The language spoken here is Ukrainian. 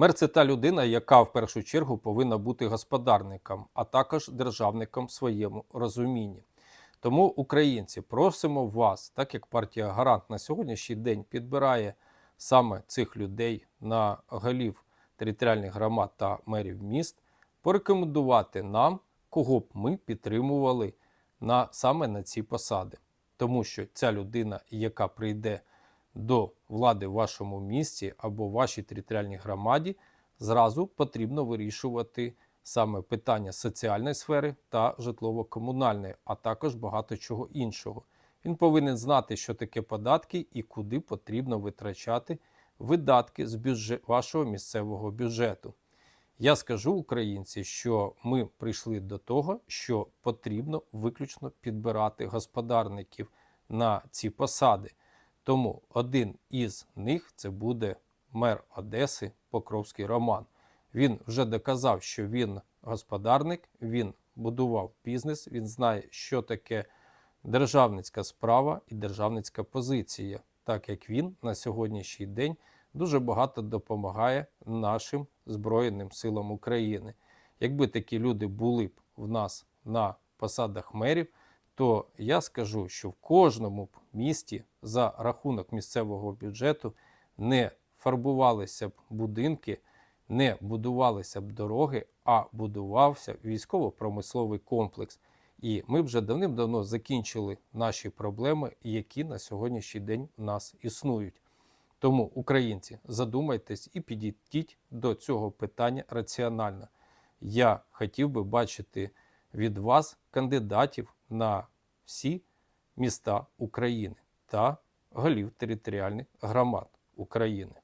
Мер це та людина, яка в першу чергу повинна бути господарником, а також державником в своєму розумінні. Тому, українці, просимо вас, так як партія Гарант на сьогоднішній день підбирає саме цих людей на голів територіальних громад та мерів міст, порекомендувати нам, кого б ми підтримували на, саме на ці посади. Тому що ця людина, яка прийде до влади в вашому місті або вашій територіальній громаді, зразу потрібно вирішувати саме питання соціальної сфери та житлово-комунальної, а також багато чого іншого. Він повинен знати, що таке податки і куди потрібно витрачати видатки з бюджет, вашого місцевого бюджету. Я скажу українці, що ми прийшли до того, що потрібно виключно підбирати господарників на ці посади. Тому один із них це буде мер Одеси Покровський Роман. Він вже доказав, що він господарник, він будував бізнес, він знає, що таке державницька справа і державницька позиція, так як він на сьогоднішній день дуже багато допомагає нашим Збройним силам України. Якби такі люди були б в нас на посадах мерів, то я скажу, що в кожному б місті за рахунок місцевого бюджету не фарбувалися б будинки, не будувалися б дороги, а будувався військово-промисловий комплекс. І ми вже давним-давно закінчили наші проблеми, які на сьогоднішній день в нас існують. Тому, українці, задумайтесь і підійдіть до цього питання раціонально. Я хотів би бачити від вас кандидатів на всі міста України та голів територіальних громад України.